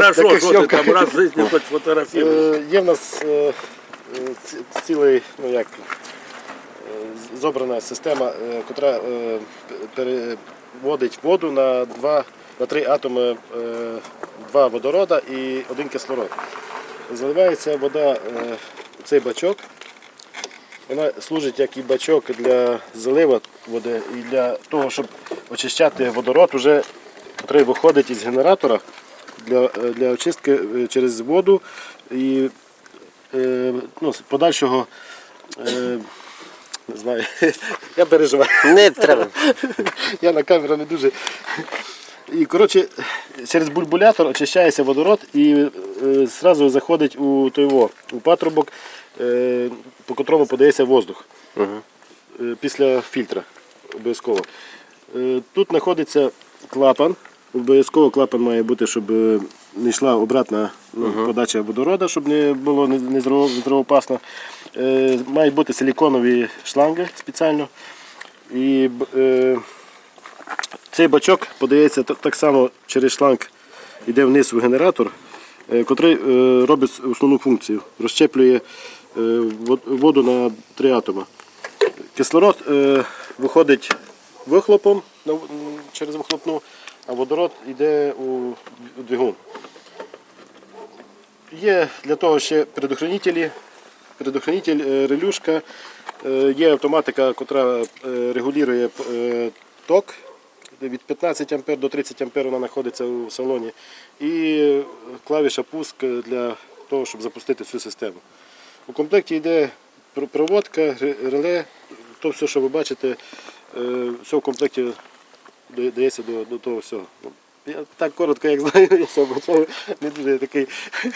Хорошо, що ти там раз в житті хоч фотографіруєш. Е, Є в нас е, е, цілий, ну як, е, зобрана система, е, котра е, п- переводить воду на два, на три атоми, е, два водорода і один кислород. Заливається вода е, в цей бачок. Вона служить як і бачок для залива води і для того, щоб очищати водород, уже, який виходить із генератора для, е, для очистки е, через воду і е, ну, подальшого. Е, не знаю, я переживаю. Не треба. Я на камеру не дуже. І коротше, через бульбулятор очищається водород і е, зразу заходить у той во, у патрубок, е, по котрому подається воздух е, після фільтра. Обов'язково. Е, тут знаходиться клапан. Обов'язково клапан має бути, щоб е, не йшла обратна ну, подача водорода, щоб не було не- не. Е, мають бути силіконові шланги спеціально. І е, цей бачок подається так, само через шланг, йде вниз у генератор, е, котрий е, робить основну функцію. Розщеплює е, воду на три атоми. Кислород е, виходить вихлопом в- через вихлопну, а водород йде у, двигун. Є для того ще предохранителі, предохранитель, е, релюшка, е, є автоматика, яка регулює е, ток від 15 А до 30 А вона знаходиться у салоні. І клавіша пуск для того, щоб запустити цю систему. У комплекті йде проводка, реле, то все, що ви бачите, все в комплекті дається до, до того всього. Ну, Я так коротко, як знаю, я все бачаю, не дуже такий.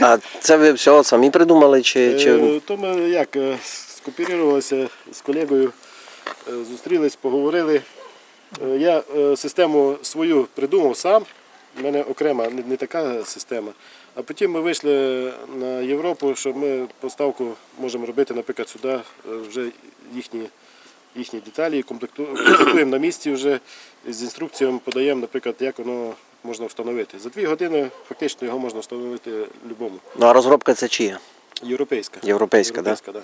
А це ви все самі придумали? Чи, чи... Е, То ми як е, скооперувалися з колегою, е, зустрілись, поговорили. Я систему свою придумав сам, у мене окрема не, така система. А потім ми вийшли на Європу, що ми поставку можемо робити, наприклад, сюди вже їхні, їхні деталі, комплектуємо на місці вже з інструкціями подаємо, наприклад, як воно можна встановити. За дві години фактично його можна встановити любому. Ну а розробка це чия? Європейська. Європейська, да? Європейська, да?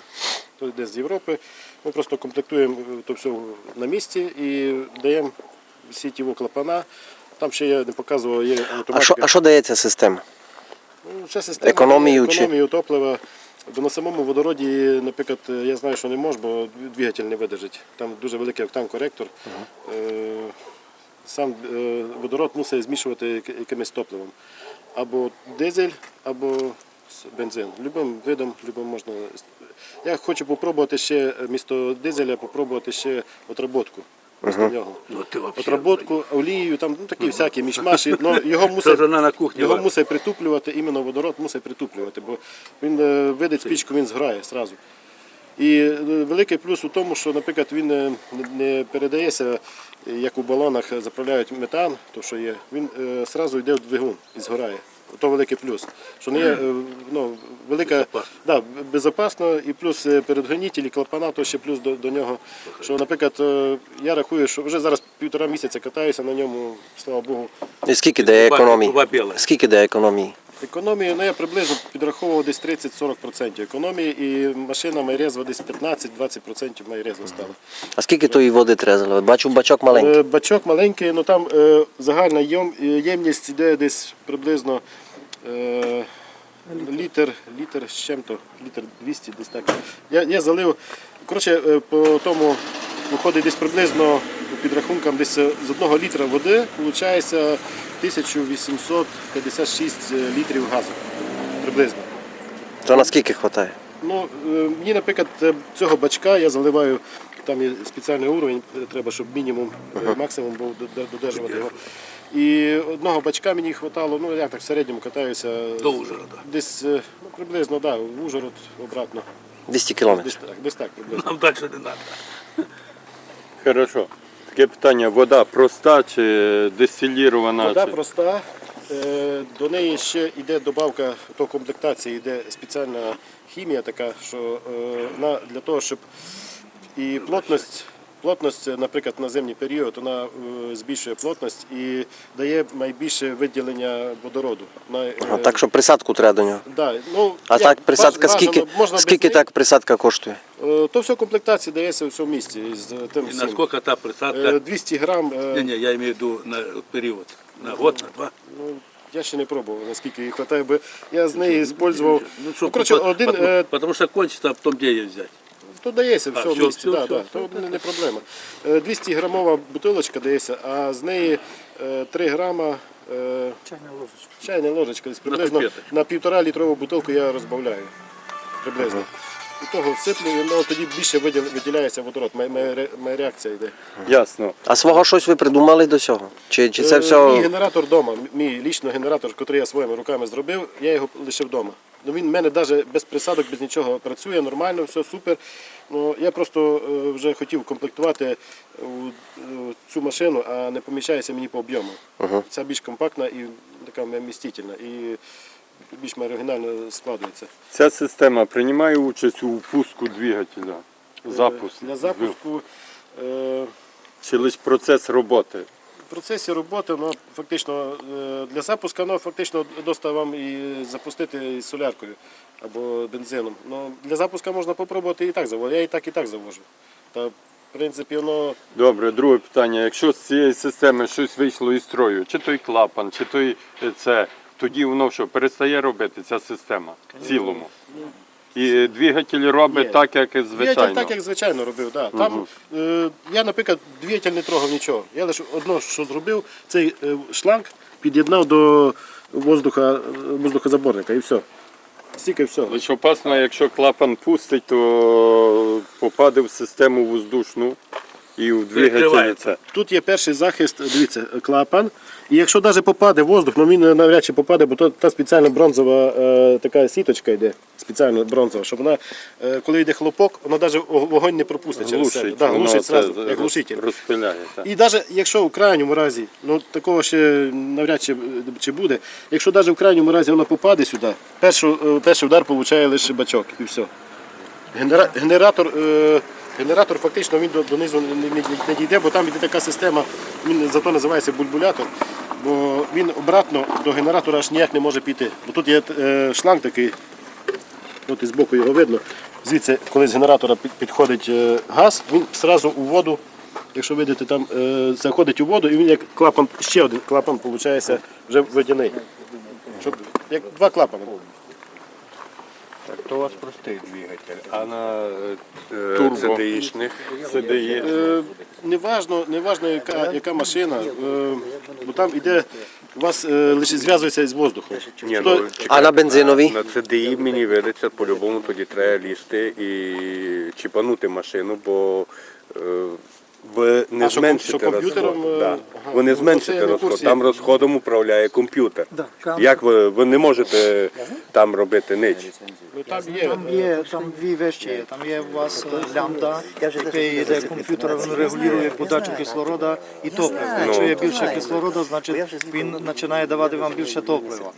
То йде з Європи. Ми просто комплектуємо то все на місці і даємо всі ті клапана. Там ще я не показував, є автоматика. А що, а що дає ця система? Ну, ця система Економію чи- економію топлива. Бо на самому водороді, наприклад, я знаю, що не може, бо двигатель не видержить. Там дуже великий октан-коректор. Е, Сам е, водород мусить змішувати якимось топливом. Або дизель, або бензин. Любим видом, любим можна. Я хочу попробувати ще місто дизеля, попробувати ще отработку. Нього. Ну. Отработку, олією, там ну, такі всякі мішмаші. Ну, його мусить на кухні. його мусить притуплювати, іменно водород мусить притуплювати, бо він е, видить спічку, він зграє одразу. І е, великий плюс у тому, що, наприклад, він е, не- передається, е, як у балонах заправляють метан, то що є, він одразу йде в двигун і згорає. То великий плюс. Що не є е, ну, велика Безопасно. да, безопасно і плюс е, передгонітелі, клапана, то ще плюс до, до нього. Що, наприклад, е, я рахую, що вже зараз півтора місяця катаюся на ньому, слава Богу, І скільки дає економії? Скільки дає економії? Економії, ну я приблизно підраховував десь 30-40% економії, і машина майрезва десь 15-20% майрезва стала. А скільки тої води треба заливати? Бачу, бачок маленький. Е, Бачок маленький, ну там е, загальна е, ємність йде десь приблизно е, літр, літр з чим-то, літр 200 десь так. Я, я залив, коротше, е, по тому виходить десь приблизно по підрахункам десь е, з одного літра води виходить 1856 літрів газу. Приблизно. То наскільки вистачає? Ну, е, мені, наприклад, е, цього бачка я заливаю, там є спеціальний уровень, е, треба, щоб мінімум, е, максимум був до- до- додержувати його. І одного бачка мені вистачало, ну я так в середньому катаюся. До Ужгорода. Десь ну, приблизно, так, да, в Ужгород обратно. 200 Десь кілометрів. так, десь так приблизно. Нам далі не треба. Хорошо. Таке питання: вода проста чи дистилірована? Вода чи... проста. е, До неї ще йде добавка до комплектації, йде спеціальна хімія така, що е, для того, щоб і плотність плотність, наприклад, на зимній період, вона е, збільшує плотність і дає найбільше виділення водороду. Е, А так що присадку треба до нього. да, ну, А як, так присадка баж- скільки, бажано, можна скільки неї. так присадка коштує? Е, То все в комплектації дається в цьому місці. З тим И всім. насколько та присадка? 200 грам. Не, не, я имею в виду на период. На год, на два. Ну, я ще не пробував, наскільки її вистачає, бо я з неї використовував. Ну, что, коротше, один, потому, е, потому что кончится, а потом где ее взять? То дається в да, всьо, да, всьо. то не, не проблема. Е, 200 грамова бутилочка дається, а з неї е, 3 грама е, чайна ложечка. Десь приблизно на півтора літрову бутилку я розбавляю. Приблизно. І того всиплю, і воно тоді більше виділяється водород, моя, моя моя реакція йде. Ясно. А свого щось ви придумали до цього? Чи, чи це Е, Мій генератор вдома, мій лічний генератор, який я своїми руками зробив, я його лишив вдома. Ну, він в мене навіть без присадок, без нічого працює, нормально, все супер. Ну, я просто е, вже хотів комплектувати у, е, цю машину, а не поміщається мені по об'єму. Ця більш компактна і така вмістительна. І більш оригінально складується. Ця система приймає участь у пуску двигателя. Запуск. Для запуску е, Чи лише процес роботи? В процесі роботи воно фактично е, для запуску воно фактично доста вам і запустити із соляркою або бензином. Ну, для запуску можна спробувати і так заводити. Я і так і так завожу. Та в принципі воно Добре, друге питання. Якщо з цієї системи щось вийшло із строю, чи той клапан, чи той е, це, тоді воно що, перестає робити ця система в цілому. І двигатель робить Ні. так, як і Двигатель звичайно. так, як звичайно робив. Да. Там, е, я, наприклад, двигатель не трогав нічого. Я лише одно, що зробив, цей е, шланг під'єднав до воздуха, е, воздухозаборника і все. Стільки все. Лише опасно, якщо клапан пустить, то попаде в систему воздушну і в двигателі це. Тут є перший захист, дивіться, клапан. І якщо навіть попаде воздух, ну він навряд чи попаде, бо то та спеціальна бронзова е, така сіточка йде, спеціально бронзова, щоб вона, е, коли йде хлопок, вона навіть вогонь не пропустить через себе. Глушить, Да, воно глушить це зразу, як глушитель. розпиляє. Так. І навіть якщо в крайньому разі, ну такого ще навряд чи, чи буде, якщо навіть в крайньому разі вона попаде сюди, першу, е, перший удар получає лише бачок і все. Генера, генератор, е, генератор фактично він донизу не, дійде, бо там йде така система, він зато називається бульбулятор, бо він обратно до генератора аж ніяк не може піти. Бо тут є е, шланг такий, от і збоку його видно. Звідси, коли з генератора підходить е, газ, він одразу у воду, якщо видите, там е, заходить у воду, і він як клапан, ще один клапан, виходить, вже водяний. Як два клапани. То у вас простий двигатель, а на е, Турбо. CDI-шних CDI. Е, Неважно, неважно яка, яка машина, е, бо там іде, у вас е, лише зв'язується з воздухом. Ні, ну, А на бензиновій? На CDI мені видиться, по-любому тоді треба лізти і чіпанути машину, бо е, не А, що комп'ютером, розход. е, Да. ага. Ви не Ну, це зменшите не в розход. курсі. Там розходом управляє комп'ютер. Як ви, ви не можете там робити ніч? Ну, там є. Там є там дві вещі. є. Там є у вас е, лямбда, який йде комп'ютер, він регулює подачу кислорода і топлива. Якщо є більше кислорода, значить він починає давати вам більше топлива.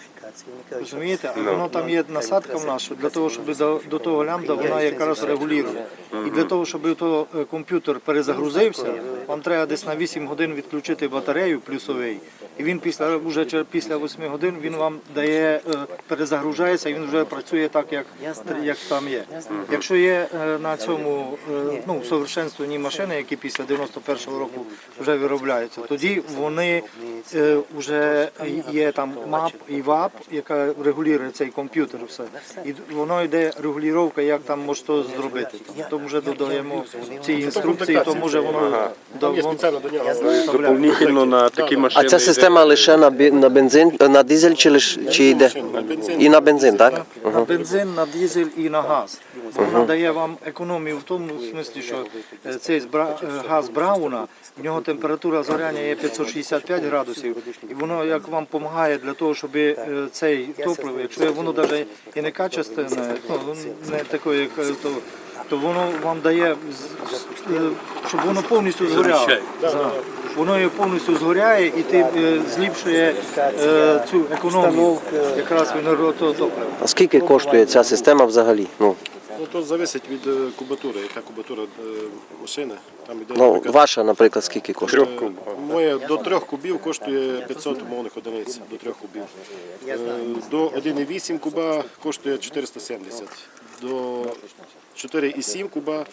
Розумієте? А воно там є насадка в нас, що для того, щоб до, до того лямбда вона якраз регулює. І для того, щоб то е, комп'ютер перезагрузився, вам треба десь на 8 годин відключити батарею плюсовий. І він після вже після 8 годин він вам дає е, перезагружається і він вже працює так, як, як там є. Якщо є е, на цьому е, ну, усовершенствовані машини, які після 91-го року вже виробляються, тоді вони вже є там МАП і ВАП, яка регулює цей комп'ютер. Все. І воно йде регулювання, як там може зробити. Там, то вже додаємо в цій інструкції, то може воно воно спеціально до нього. вставляє. Доповнительно на такі А машини. Система лише на, бі- на бензин, на дизель чи, лиш, чи йде? І на бензин, так? на бензин, на дизель і на газ. Вона дає вам економію в тому смислі, що е, цей збра- е, газ Брауна, в нього температура згоряння є 565 градусів, і воно як вам допомагає для того, щоб е, цей топливо, якщо воно навіть і не качественне, ну, не таке, як е, то, то воно вам дає, з- з- е, щоб воно повністю згоряло. Да. Воно її повністю згоряє і ти е, зліпшує е, цю економію якраз того топлива. А скільки коштує ця система взагалі? Ну, Ну, то залежить від е, кубатури, яка кубатура машини. Там іде, Ну, наприклад, ваша, наприклад, скільки коштує? Трьох кубів. Моє до 3 кубів коштує 500 умовних одиниць до 3 кубів. До 1,8 куба коштує 470. До 4,7 куба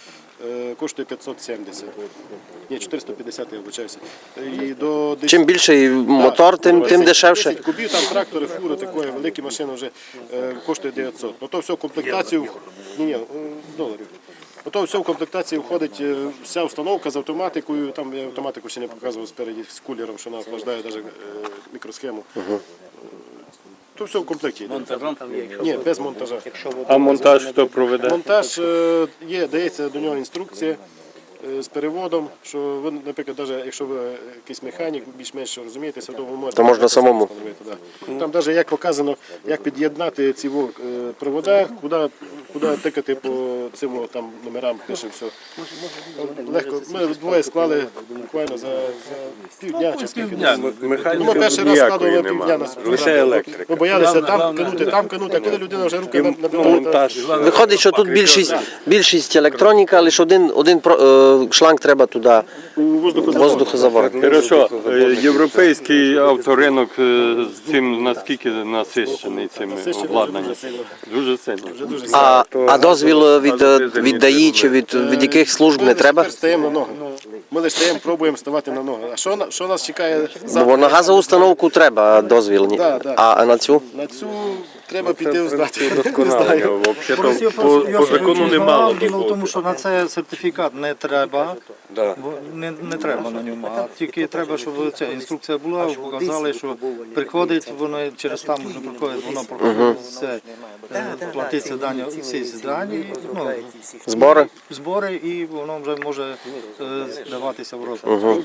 е, коштує 570. Ні, 450, я вибачаюся. І до 10 Чим більший мотор, тим, тим дешевше. 10 кубів, там трактори, фури, такої, великі машини вже е, коштує 900. Ну то все в комплектацію, ні, ні, е, доларів. Ото все в комплектації входить е, вся установка з автоматикою, там я автоматику ще не показував спереді з кулером, що вона охлаждає навіть мікросхему. То все в комплекті. йде. Монтажом? Ні, без монтажа. А монтаж хто проведе? Монтаж е, є, дається до нього інструкція е, з переводом, що ви, наприклад, навіть якщо ви якийсь механік, більш-менш розумієтеся, то ви можете То можна самому. встановити, да. Там навіть як показано, як під'єднати ці во, е, провода, куди, куди тикати по цим там номерам, пише все. Легко. Ми двоє склали буквально за, за півдня чи скільки. Ну, ми перший раз складували півдня на Лише електрика. Ми боялися там кинути, там кинути, а коли людина вже руки Ну, набиває. Виходить, що тут більшість, більшість електроніка, лише один, один про- е, шланг треба туди, воздухозавор. Хорошо, е, європейський авторинок е, з цим наскільки насищений цим обладнанням? Дуже сильно. А, а дозвіл від, е, від ДАІ чи від, від яких служб не треба? Тепер стаємо на ноги. Ми лише стаємо, пробуємо ставати на ноги. А що, на- що нас чекає Бо завтра? на газову установку треба дозвіл, ні? Да, да. А, а на цю? На цю треба піти здати. Не знаю. По, по, по закону немало. Діло в тому, що на це сертифікат не треба. Да. Бо не, не треба на ньому, а тільки треба, щоб ця інструкція була, показали, що приходить, воно через там вже приходить, воно проходить все, е, платиться дані, всі ці дані, ну, Збори? збори, і воно вже може е, здаватися в розвиток.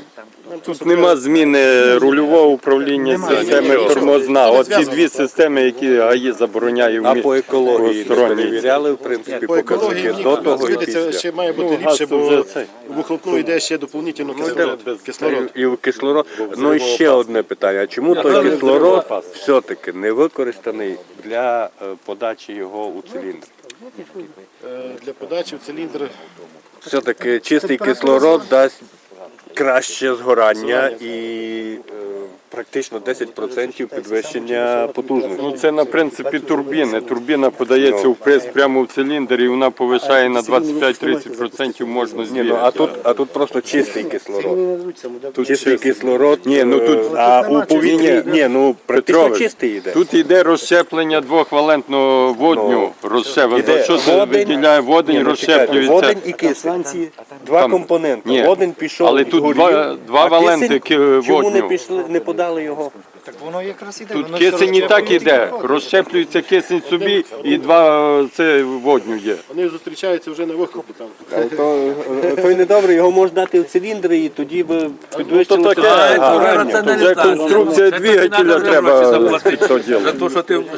Тут нема зміни рульового управління системи тормозна. Оці дві системи, які ГАІ забороняє А в по екології сторонній. перевіряли, в принципі, По екології показники до того і після. ще має бути Ну, газ ліпше, вже бо цей. в вихлопну йде ще доповнительно кислород. кислород. І в кислород. Ну і ще одне питання. А Чому той кислород все-таки не використаний для е, подачі його у циліндр? Е, Для подачі в циліндр Все-таки чистий кислород дасть краще згорання і практично 10% підвищення потужності. Ну це на принципі турбіни. Турбіна подається в прес прямо в циліндр і вона повишає на 25-30% можна Ні, ну, а тут, а тут просто чистий кислород. Тут Чистий чистий. кислород. Ні, ну тут- е, а у повітрі Ні, ну практично Петрович, чистий йде. Тут йде розщеплення двохвалентного водню, розщеплення. Іде Що це виділяє водень, ну, розщеплюється. Водень і кисень. Два компоненти. Водень пішов. Але тут два- два валенти ки- Чому не пішли, не подали його? Так воно якраз іде. Тут кисень і так іде. Розщеплюється кисень собі і два е, це водню є. вони зустрічаються вже на вихлопі там. То, той недобре, його можна дати в циліндри і тоді би підвищили. таке, А, а, це вже конструкція двигателя треба заплатити. то За те, що ти